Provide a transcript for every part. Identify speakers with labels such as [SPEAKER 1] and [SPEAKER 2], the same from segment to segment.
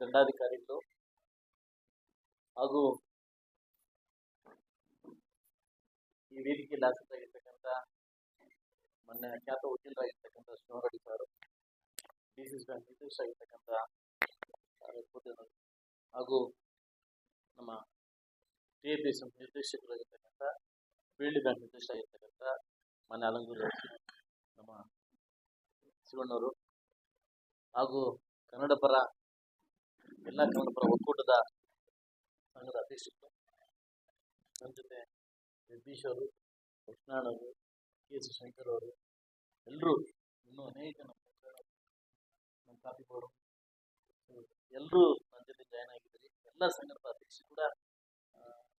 [SPEAKER 1] ದಂಡಾಧಿಕಾರಿಗಳು ಹಾಗೂ ಈ ವೇದಿಕೆಯಲ್ಲಿ ಆಸಕ್ತರಾಗಿರ್ತಕ್ಕಂಥ ಮೊನ್ನೆ ಖ್ಯಾತ ವಕೀಲರಾಗಿರ್ತಕ್ಕಂಥ Shivareddy sir, D C bank ನಿರ್ದೇಶ ಆಗಿರ್ತಕ್ಕಂಥ ಹಾಗೂ ನಮ್ಮ ಟಿ ಎ ಪಿ ಎಸ್ ನಿರ್ದೇಶಕರಾಗಿರ್ತಕ್ಕಂಥ ಫೀಲ್ಡ್ ಬ್ಯಾಂಕ್ ನಿರ್ದೇಶಕರಾಗಿರ್ತಕ್ಕಂಥ ಮನೆ ಅಲಂಗೂರು ನಮ್ಮ ಶಿವಣ್ಣವರು ಹಾಗೂ ಕನ್ನಡ ಪರ ಎಲ್ಲ ಕನ್ನಡ ಪರ ಒಕ್ಕೂಟದ ಸಂಘದ ಅಧ್ಯಕ್ಷರು. ನನ್ನ ಜೊತೆ ಜಗದೀಶ್ ಅವರು ಕೃಷ್ಣಣ್ಣವರು ಕೆ ಎಸ್ ಶಂಕರ್ ಅವರು ಎಲ್ಲರೂ ಇನ್ನೂ ಅನೇಕ ನಮ್ಮ ನಮ್ಮ ಕಾಫಿ ಎಲ್ಲರೂ ನನ್ನ ಜೊತೆ ಜಾಯ್ನ್ ಆಗಿದ್ದಾರೆ. ಎಲ್ಲ ಸಂಘದ ಅಧ್ಯಕ್ಷರು ಕೂಡ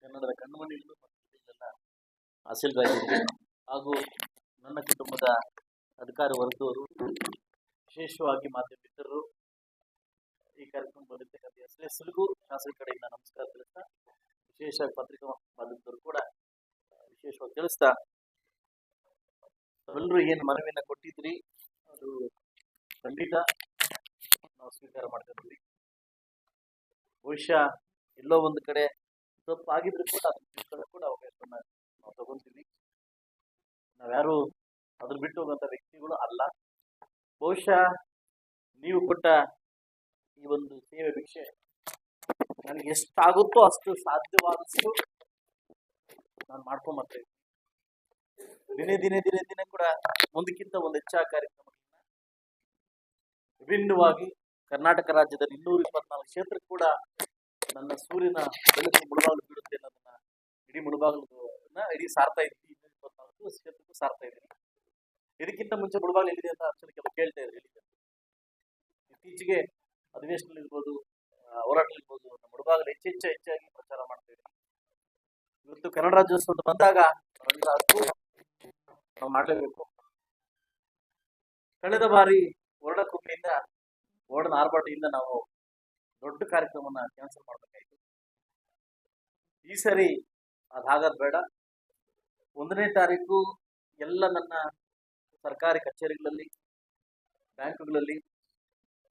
[SPEAKER 1] ಕನ್ನಡದ ಕಣ್ಮಣಿಗಳು ಮತ್ತು ಇಲ್ಲೆಲ್ಲ ಹಾಸಿಲ್ರಾಗಿದ್ದೀರಿ ಹಾಗೂ ನನ್ನ ಕುಟುಂಬದ ಅಧಿಕಾರಿ ವರ್ಗದವರು ವಿಶೇಷವಾಗಿ ಮಾಧ್ಯಮ ಮಿತ್ರರು ಕಾರ್ಯಕ್ರಮ ಬಂದಿರ್ತಕ್ಕಂಥ ಎಸ್ ಎಸ್ ಎಲ್ಗೂ ಶಾಸಕ ಕಡೆಯಿಂದ ನಮಸ್ಕಾರ ತಿಳಿಸ್ತಾ, ವಿಶೇಷ ಪತ್ರಿಕಾ ಮಾಧ್ಯಮದವರು ಕೂಡ ವಿಶೇಷವಾಗಿ ತಿಳಿಸ್ತಾ, ಎಲ್ಲರೂ ಏನು ಮನವಿಯನ್ನ ಕೊಟ್ಟಿದ್ರಿ, ಅದು ಖಂಡಿತ ನಾವು ಸ್ವೀಕಾರ ಮಾಡ್ತಿದ್ವಿ ಬಹುಶಃ ಎಲ್ಲೋ ಒಂದು ಕಡೆ ತಪ್ಪು ಆಗಿದ್ರು ಕೂಡ ಅದನ್ನು ಕೂಡ ಅವಕಾಶವನ್ನು ನಾವು ತಗೊಂತೀವಿ. ನಾವ್ಯಾರು ಅದ್ರ ಬಿಟ್ಟು ಹೋಗುವಂಥ ವ್ಯಕ್ತಿಗಳು ಅಲ್ಲ. ಬಹುಶಃ ನೀವು ಕೊಟ್ಟ ಈ ಒಂದು ಸೇವೆ ಭಿಕ್ಷೆ ನನಗೆ ಎಷ್ಟಾಗುತ್ತೋ ಅಷ್ಟು ಸಾಧ್ಯವಾದಷ್ಟು ನಾನು ಮಾಡ್ಕೊಂಬರ್ತೇನೆ. ದಿನೇ ದಿನೇ ದಿನೇ ದಿನೇ ಕೂಡ ಒಂದಕ್ಕಿಂತ ಒಂದು ಹೆಚ್ಚಾ ಕಾರ್ಯಕ್ರಮಗಳನ್ನ ವಿಭಿನ್ನವಾಗಿ ಕರ್ನಾಟಕ ರಾಜ್ಯದ ಇನ್ನೂರ ಇಪ್ಪತ್ನಾಲ್ಕು ಕ್ಷೇತ್ರ ಕೂಡ ನನ್ನ ಸೂರ್ಯನ ಬೆಳಕು ಮುಳುಬಾಗಲು ಬಿಡುತ್ತೆ ಅನ್ನೋದನ್ನ ಇಡೀ ಮುಳುಬಾಗಿಲನ್ನ ಇಡೀ ಸಾರ್ತಾ ಇದ್ವಿ ಇನ್ನೂರ ಇಪ್ಪತ್ನಾಲ್ಕು ಕ್ಷೇತ್ರಕ್ಕೂ ಸಾರ್ತಾ ಇದ್ದೀನಿ. ಇದಕ್ಕಿಂತ ಮುಂಚೆ ಮುಳುಬಾಗಲು ಎಲ್ಲಿದೆ ಅಂತ ಅಕ್ಷರಕ್ಕೆ ಕೆಲವು ಕೇಳ್ತಾ ಇದ್ರು. ಇತ್ತೀಚೆಗೆ ಅಧಿವೇಶನ ಇರ್ಬೋದು ಹೋರಾಟ ಇರ್ಬೋದು ನಮ್ಮ ಹುಡುಗಾಗಲು ಹೆಚ್ಚು ಹೆಚ್ಚು ಹೆಚ್ಚಾಗಿ ಪ್ರಚಾರ ಮಾಡ್ತೇವೆ. ಇವತ್ತು ಕನ್ನಡ ರಾಜ್ಯೋತ್ಸವ ಬಂದಾಗ ನಾವು ಮಾಡಲೇಬೇಕು. ಕಳೆದ ಬಾರಿ ಹೊರಡ ಕುಂಬಿನಿಂದ ಓಡನ ಆರ್ಭಟದಿಂದ ನಾವು ದೊಡ್ಡ ಕಾರ್ಯಕ್ರಮನ ಕ್ಯಾನ್ಸಲ್ ಮಾಡಬೇಕಾಯಿತು. ಈ ಸರಿ ಅದಾಗದ್ ಬೇಡ. ಒಂದನೇ ತಾರೀಕು ಎಲ್ಲ ನನ್ನ ಸರ್ಕಾರಿ ಕಚೇರಿಗಳಲ್ಲಿ, ಬ್ಯಾಂಕ್ಗಳಲ್ಲಿ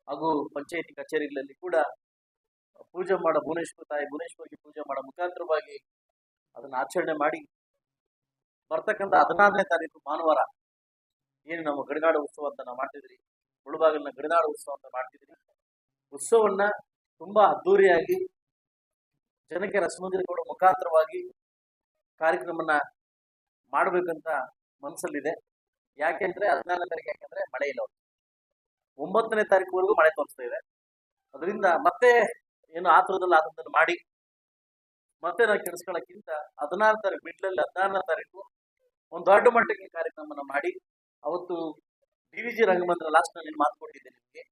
[SPEAKER 1] ಹಾಗೂ ಪಂಚಾಯಿತಿ ಕಚೇರಿಗಳಲ್ಲಿ ಕೂಡ ಪೂಜೆ ಮಾಡೋ ಭುವನೇಶ್ವರ ತಾಯಿ ಭುವನೇಶ್ವರಿಗೆ ಪೂಜೆ ಮಾಡೋ ಮುಖಾಂತರವಾಗಿ ಅದನ್ನು ಆಚರಣೆ ಮಾಡಿ ಬರ್ತಕ್ಕಂಥ ಹದಿನಾರನೇ ತಾರೀಕು ಭಾನುವಾರ ಏನು ನಮ್ಮ ಗಡಿನಾಡು ಉತ್ಸವ ಅಂತ ನಾವು ಮಾಡ್ತಿದ್ರಿ ಮುಳುಬಾಗಿಲಿನ ಗಡಿನಾಡು ಉತ್ಸವ ಅಂತ ಮಾಡ್ತಿದ್ರಿ. ಉತ್ಸವನ್ನ ತುಂಬಾ ಅದ್ದೂರಿಯಾಗಿ ಜನಕ್ಕೆ ರಸಮಂದಿರಗಳು ಮುಖಾಂತರವಾಗಿ ಕಾರ್ಯಕ್ರಮನ ಮಾಡಬೇಕಂತ ಮನಸ್ಸಲ್ಲಿದೆ. ಯಾಕೆಂದ್ರೆ ಹದಿನಾರನೇ ತಾರೀಕು ಯಾಕೆಂದ್ರೆ ಮಳೆ ಇಲ್ಲ ಒಂಬತ್ತನೇ ತಾರೀಕುವರೆಗೂ ಮಳೆ ತೋರಿಸ್ತಾ ಇದೆ. ಅದರಿಂದ ಮತ್ತೆ ಏನು ಆತುರದಲ್ಲಿ ಆತಂದಲ್ಲಿ ಮಾಡಿ, ಮತ್ತೆ ನಾವು ಕೆಡಿಸ್ಕೊಳ್ಳೋಕ್ಕಿಂತ ಹದಿನಾರು ತಾರೀಕು ಮಿಡ್ಲಲ್ಲಿ ಹದಿನಾರನೇ ತಾರೀಕು ಒಂದು ದೊಡ್ಡ ಮಟ್ಟಕ್ಕೆ ಕಾರ್ಯಕ್ರಮನ ಮಾಡಿ, ಅವತ್ತು ಡಿ ವಿ ಜಿ ರಂಗಮಂದಿರ ಲಾಸ್ಟ್ನಲ್ಲಿ ಮಾತು ಕೊಟ್ಟಿದ್ದೆ ನಿಮಗೆ.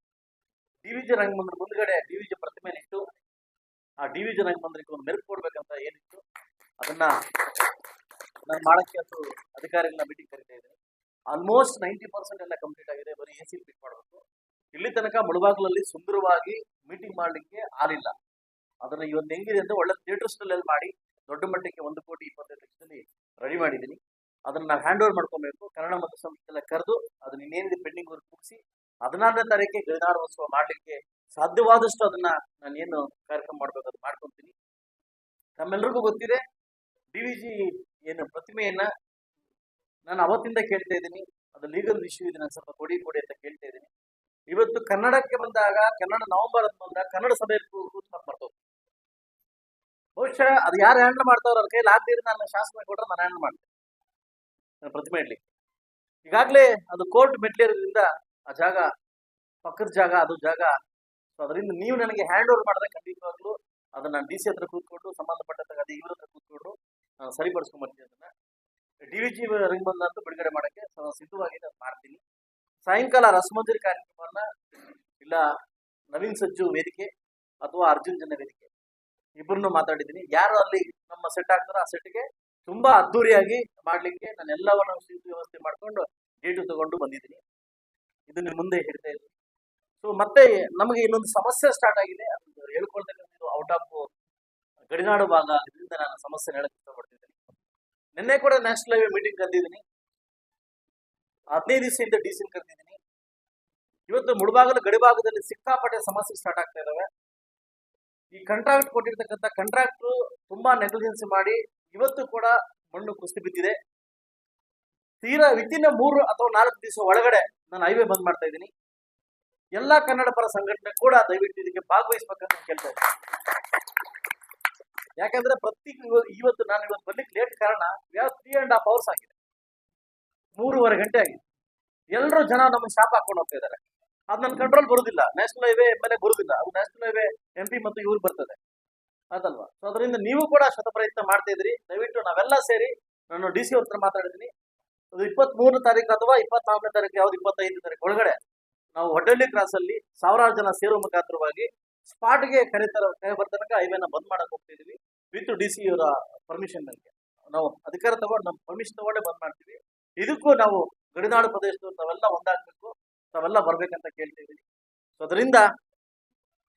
[SPEAKER 1] ಡಿ ವಿ ಜಿ ರಂಗಮಂದಿರ ಮುಂದ್ಗಡೆ ಡಿ ವಿ ಜಿ ಪ್ರತಿಮೆ ಇಟ್ಟು ಆ ಡಿ ವಿ ಜಿ ರಂಗಮಂದಿರಕ್ಕೆ ಒಂದು ಮೆರುಗು ಕೊಡ್ಬೇಕಂತ ಏನಿತ್ತು, ಅದನ್ನ ನಾನು ಮಾಡೋಕ್ಕೆ ಅದು ಅಧಿಕಾರಿಗಳನ್ನ ಮೀಟಿಂಗ್ ಕರಿತಾ ಇದ್ದೀನಿ. ಆಲ್ಮೋಸ್ಟ್ ನೈಂಟಿ ಪರ್ಸೆಂಟ್ ಎಲ್ಲ ಕಂಪ್ಲೀಟ್ ಆಗಿದೆ, ಬರೀ ಎ ಸಿ ಇಲ್ಲಿ ತನಕ ಮುಳುಬಾಗಲಲ್ಲಿ ಸುಂದರವಾಗಿ ಮೀಟಿಂಗ್ ಮಾಡಲಿಕ್ಕೆ ಆಗಿಲ್ಲ ಅದನ್ನ ಇವತ್ತು ಹೆಂಗಿದೆ ಅಂದ್ರೆ ಒಳ್ಳೆ ಥಿಯೇಟರ್ನಲ್ಲಿ ಮಾಡಿ ದೊಡ್ಡ ಮಟ್ಟಕ್ಕೆ ಒಂದು ಕೋಟಿ ಇಪ್ಪತ್ತೈದು ಲಕ್ಷದಲ್ಲಿ ರೆಡಿ ಮಾಡಿದ್ದೀನಿ. ಅದನ್ನ ನಾವು ಹ್ಯಾಂಡ್ ಓವರ್ ಮಾಡ್ಕೊಬೇಕು. ಕನ್ನಡ ಮತ್ತು ಸಂಸ್ಕೃತಿ ಎಲ್ಲ ಕರೆದು ಅದನ್ನ ಇನ್ನೇನಿದೆ ಪೆಂಡಿಂಗ್ ವರ್ಕ್ ಮುಗಿಸಿ ಹದಿನಾರನೇ ತಾರೀಕಿಗೆ ಗಡಿನಾಡ ಉತ್ಸವ ಮಾಡಲಿಕ್ಕೆ ಸಾಧ್ಯವಾದಷ್ಟು ಅದನ್ನ ನಾನು ಏನು ಕಾರ್ಯಕ್ರಮ ಮಾಡ್ಬೇಕು ಅದು ಮಾಡ್ಕೊತೀನಿ. ನಮ್ಮೆಲ್ರಿಗೂ ಗೊತ್ತಿದೆ ಡಿ ವಿ ಜಿ ಏನು ಪ್ರತಿಮೆಯನ್ನ ನಾನು ಅವತ್ತಿಂದ ಕೇಳ್ತಾ ಇದ್ದೀನಿ. ಅದು ಲೀಗಲ್ ಇಶ್ಯೂ ಇದೆ, ನಾನು ಸ್ವಲ್ಪ ಕೊಡಿ ಕೊಡಿ ಅಂತ ಕೇಳ್ತಾ ಇದ್ದೀನಿ. ಇವತ್ತು ಕನ್ನಡಕ್ಕೆ ಬಂದಾಗ, ಕನ್ನಡ ನವೆಂಬರ್ ಅಂತ ಬಂದಾಗ ಕನ್ನಡ ಸಭೆ ಕೂತು ಮಾಡ್ತಾವ್. ಬಹುಶಃ ಅದು ಯಾರು ಹ್ಯಾಂಡಲ್ ಮಾಡ್ತಾವ್ರ ಅವ್ರ ಕೈಲಿ ಆಗ್ದಿರಿ ನಾನು ಶಾಸನ ಕೊಟ್ರೆ ನಾನು ಹ್ಯಾಂಡಲ್ ಮಾಡ್ತೀನಿ. ನನ್ನ ಪ್ರತಿಮೆ ಇಡ್ಲಿ ಈಗಾಗಲೇ ಅದು ಕೋರ್ಟ್ ಮೆಟ್ಲಿರೋದ್ರಿಂದ ಆ ಜಾಗ, ಪಕ್ಕದ ಜಾಗ, ಅದು ಜಾಗ. ಅದರಿಂದ ನೀವು ನನಗೆ ಹ್ಯಾಂಡ್ ಓವರ್ ಮಾಡಿದ್ರೆ ಖಂಡಿತವಾಗ್ಲೂ ಅದನ್ನ ಡಿ ಸಿ ಹತ್ರ ಕೂತ್ಕೊಂಡು ಸಂಬಂಧಪಟ್ಟಂತ ಅದೇ ಇವ್ರ ಹತ್ರ ಕೂತ್ಕೊಂಡು ನಾನು ಸರಿಪಡಿಸ್ಕೊಂಡ್ ಬರ್ತೀನಿ ಅದನ್ನ ಡಿ ವಿ ಜಿ ರಿಂಗ್ ಬಂದಂತೂ ಬಿಡುಗಡೆ ಮಾಡಕ್ಕೆ ಸಿದ್ಧವಾಗಿ ನಾನು ಮಾಡ್ತೀನಿ. ಸಾಯಂಕಾಲ ರಸಮಂಜರಿ ಕಾರ್ಯಕ್ರಮವನ್ನ ಇಲ್ಲ ನವೀನ್ ಸಜ್ಜು ವೇದಿಕೆ ಅಥವಾ ಅರ್ಜುನ್ ಜನ ವೇದಿಕೆ ಇಬ್ಬರನ್ನು ಮಾತಾಡಿದ್ದೀನಿ. ಯಾರು ಅಲ್ಲಿ ನಮ್ಮ ಸೆಟ್ ಆಗ್ತಾರೋ ಆ ಸೆಟ್ಗೆ ತುಂಬಾ ಅದ್ದೂರಿಯಾಗಿ ಮಾಡ್ಲಿಕ್ಕೆ ನಾನು ಎಲ್ಲವನ್ನು ವ್ಯವಸ್ಥೆ ಮಾಡಿಕೊಂಡು ಡೇಟು ತಗೊಂಡು ಬಂದಿದ್ದೀನಿ. ಇದನ್ನ ಮುಂದೆ ಹೇಳ್ತಾ ಇದ್ದೀನಿ ಸೊ ಮತ್ತೆ ನಮಗೆ ಇನ್ನೊಂದು ಸಮಸ್ಯೆ ಸ್ಟಾರ್ಟ್ ಆಗಿದೆ. ಅದು ಹೇಳ್ಕೊಳ್ತಕ್ಕಂಥದ್ದು ಔಟ್ ಆಫ್ ಗಡಿನಾಡು ಭಾಗ. ಇದರಿಂದ ನಾನು ಸಮಸ್ಯೆ ಹೇಳಕ್ಕೆ ಇಷ್ಟಪಡ್ತಿದ್ದೀನಿ. ನಿನ್ನೆ ಕೂಡ ನ್ಯಾಷನಲ್ ಹೈವೇ ಮೀಟಿಂಗ್ ಕರೆದಿದ್ದೀನಿ. ಹದಿನೈದು ದಿವಸದಿಂದ ಡಿ ಸಿ ಕರೆದಿದ್ದೀನಿ ಇವತ್ತು ಮುಳುಬಾಗಲು ಗಡಿ ಭಾಗದಲ್ಲಿ ಸಿಕ್ಕಾಪಟ್ಟೆ ಸಮಸ್ಯೆ ಸ್ಟಾರ್ಟ್ ಆಗ್ತಾ ಇದ್ದಾವೆ ಈ ಕಾಂಟ್ರಾಕ್ಟ್ ಕೊಟ್ಟಿರ್ತಕ್ಕಂಥ ಕಾಂಟ್ರಾಕ್ಟ್ರು ತುಂಬಾ ನೆಗ್ಲಿಜೆನ್ಸಿ ಮಾಡಿ ಇವತ್ತು ಕೂಡ ಮಣ್ಣು ಕುಸಿದು ಬಿದ್ದಿದೆ. ತೀರಾ ವಿತಿನ್ ಮೂರು ಅಥವಾ ನಾಲ್ಕು ದಿವಸ ಒಳಗಡೆ ನಾನು ಹೈವೇ ಬಂದ್ ಮಾಡ್ತಾ ಇದ್ದೀನಿ. ಎಲ್ಲಾ ಕನ್ನಡ ಪರ ಸಂಘಟನೆ ಕೂಡ ದಯವಿಟ್ಟು ಇದಕ್ಕೆ ಭಾಗವಹಿಸ್ಬೇಕಂತ ಕೇಳ್ತಾ ಇದ್ದೀನಿ. ಯಾಕಂದ್ರೆ ಪ್ರತಿ ಇವ- ಇವತ್ತು ನಾನು ಇವತ್ತು ಬರ್ಲಿಕ್ಕೆ ಲೇಟ್ ಕಾರಣ ತ್ರೀ ಅಂಡ್ ಹಾಫ್ ಅವರ್ಸ್ ಆಗಿದೆ. ಮೂರುವರೆ ಗಂಟೆ ಆಗಿದೆ ಎಲ್ಲರೂ ಜನ ನಮ್ಮ ಶಾಪ್ ಹಾಕೊಂಡು ಹೋಗ್ತಾ ಇದ್ದಾರೆ. ಅದು ನನ್ನ ಕಂಟ್ರೋಲ್ ಬರುದಿಲ್ಲ. National highway M L A ಬರುದಿಲ್ಲ. ಅದು ನ್ಯಾಷನಲ್ ಹೈವೇ ಎಂ ಪಿ ಮತ್ತು ಇವ್ರು ಬರ್ತದೆ. ಅದಲ್ವಾ? ಸೊ ಅದರಿಂದ ನೀವು ಕೂಡ ಶತಪ್ರಯತ್ನ ಮಾಡ್ತಾ ಇದ್ರಿ. ದಯವಿಟ್ಟು ನಾವೆಲ್ಲ ಸೇರಿ ನಾನು ಡಿ ಸಿ ಅವ್ರ ಹತ್ರ ಮಾತಾಡಿದ್ದೀನಿ. ಅದು ಇಪ್ಪತ್ತ್ ಮೂರನೇ ತಾರೀಕು ಅಥವಾ ಇಪ್ಪತ್ನಾಲ್ಕನೇ ತಾರೀಕು, ಯಾವ್ದು ಇಪ್ಪತ್ತೈದನೇ ತಾರೀಕು ಒಳಗಡೆ ನಾವು ಹೊಡ್ಡಳ್ಳಿ ಕ್ರಾಸ್ ಅಲ್ಲಿ ಸಾವಿರಾರು ಜನ ಸೇರುವ ಮುಖಾಂತರವಾಗಿ ಸ್ಪಾಟ್ಗೆ ಕರೆತರ ಕರೆ ಬರ್ತನಕ ಹೈವೇನ ಬಂದ್ ಮಾಡಕ್ ಹೋಗ್ತಿದೀವಿ ವಿತ್ ಡಿ ಸಿ ಇವರ ಪರ್ಮಿಷನ್ ನನಗೆ ನಾವು ಅಧಿಕಾರ ತಗೊಂಡು ನಮ್ಮ ಪರ್ಮಿಷನ್ ತಗೊಂಡೇ ಬಂದ್ ಮಾಡ್ತೀವಿ. ಇದಕ್ಕೂ ನಾವು ಗಡಿನಾಡು ಪ್ರದೇಶದವರು ತಾವೆಲ್ಲ ಒಂದಾಗಬೇಕು, ತಾವೆಲ್ಲ ಬರ್ಬೇಕಂತ ಕೇಳ್ತಿದ್ದೀವಿ ಸೊ ಅದರಿಂದ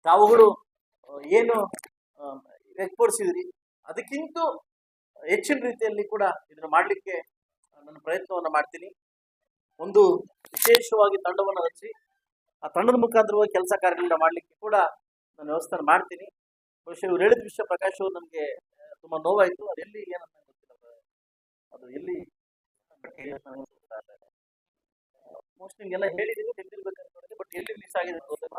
[SPEAKER 1] ತಾವುಗಳು ಏನು ವ್ಯಕ್ತಪಡಿಸಿದ್ರಿ, ಅದಕ್ಕಿಂತ ಹೆಚ್ಚಿನ ರೀತಿಯಲ್ಲಿ ಕೂಡ ಇದನ್ನು ಮಾಡಲಿಕ್ಕೆ ನನ್ನ ಪ್ರಯತ್ನವನ್ನು ಮಾಡ್ತೀನಿ. ಒಂದು ವಿಶೇಷವಾಗಿ ತಂಡವನ್ನು ರಚಿಸಿ ಆ ತಂಡದ ಮುಖಾಂತರವಾಗಿ ಕೆಲಸ ಕಾರ್ಯಗಳನ್ನ ಮಾಡಲಿಕ್ಕೆ ಕೂಡ ನಾನು ವ್ಯವಸ್ಥೆ ಮಾಡ್ತೀನಿ. ಬಹುಶಃ ಇವ್ರು ಹೇಳಿದ ವಿಷಯ ಪ್ರಕಾಶವು ನಮಗೆ ನನಗೆ ತುಂಬ ನೋವಾಯಿತು. ಅದೆಲ್ಲಿ ಏನಂತ ಗೊತ್ತಿಲ್ಲ. ಅದು ಎಲ್ಲಿ ಮೋಸ್ಟ್ ನಿಮ್ಗೆಲ್ಲ ಹೇಳಿದೀನಿ ತೆಗ್ದಿರ್ಬೇಕಂತ ಬಟ್ ಎಲ್ಲಿ ಮಿಸ್ ಆಗಿದೆ ಗೊತ್ತಿಲ್ಲ